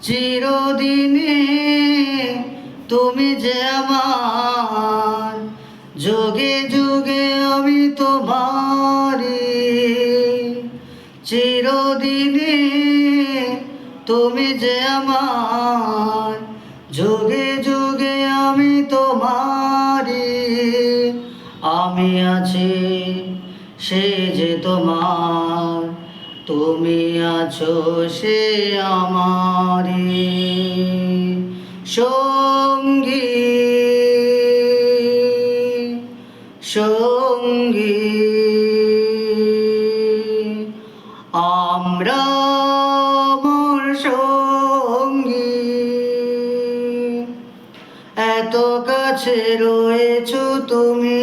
চিরদিনে তুমি যে আমার, যোগে যোগে আমি তোমারি চিরদিনে তুমি যে আমার, যোগে যোগে আমি তোমারি আমি আছি সে যে তোমার তুমি আছো সে আমারে। সঙ্গী সঙ্গী আমরা মোর সঙ্গী। এত কাছে রয়েছো তুমি।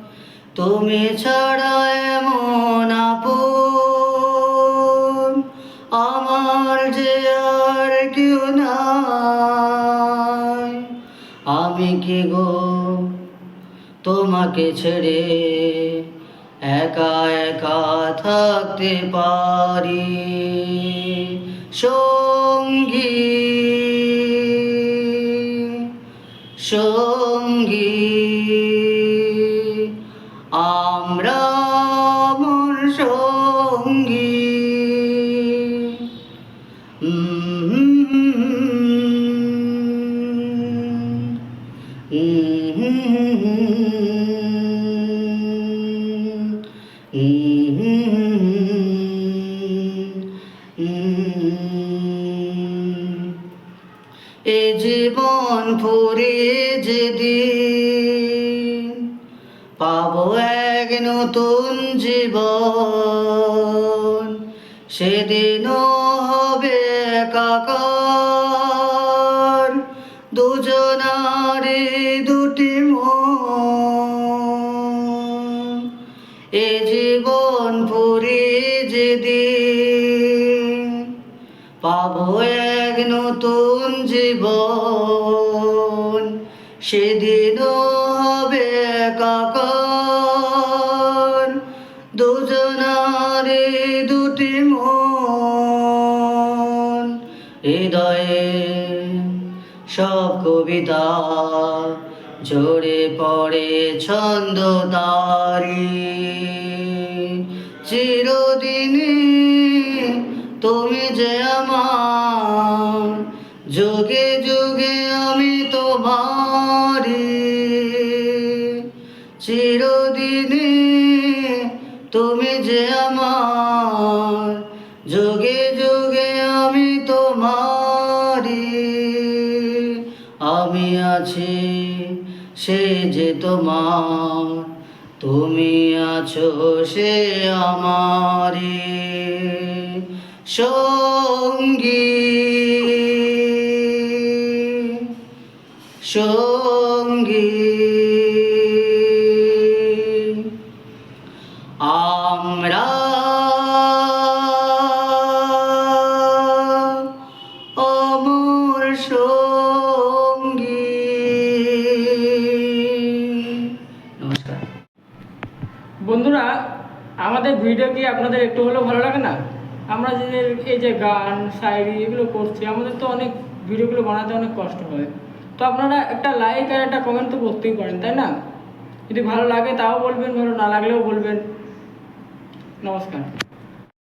তুমি ছাড়া এমন আপন, আমার যে আর কেউ নাই। আমি কি গো তোমাকে ছেড়ে একা একা থাকতে পারি? সঙ্গী সঙ্গী। এ জীবন ফুরিয়ে যেদিন পাবো এক নতুন জীবন সেদিনও হবে একাকার। দুজনারে দুটি এ জীবন ফুরিয়ে যেদিন পাব এক নতুন জীবন, সেদিনও হবে কাকার দুজনারে দুটি মন, হৃদয়ে সব কবিতা ঝরে পড়ে ছন্দ তারি চিরদিনে তুমি যে আমার, যুগে যুগে আমি তোমারি চিরদিনে তুমি যে আমার, যুগে যুগে আমি তোমারি আমি আছি সে যে তোমার তুমি আছো সে আমারি। সঙ্গী সঙ্গী আমরা আমাদের ভিডিও কি আপনাদের একটু হলেও ভালো লাগে না? আমরা যে এই যে গান, সাইরি এগুলো করছি, আমাদের তো অনেক ভিডিওগুলো বানাতে অনেক কষ্ট হয়। তো আপনারা একটা লাইক আর একটা কমেন্ট তো করতেই পারেন, তাই না? যদি ভালো লাগে তাও বলবেন, ভালো না লাগলেও বলবেন। নমস্কার।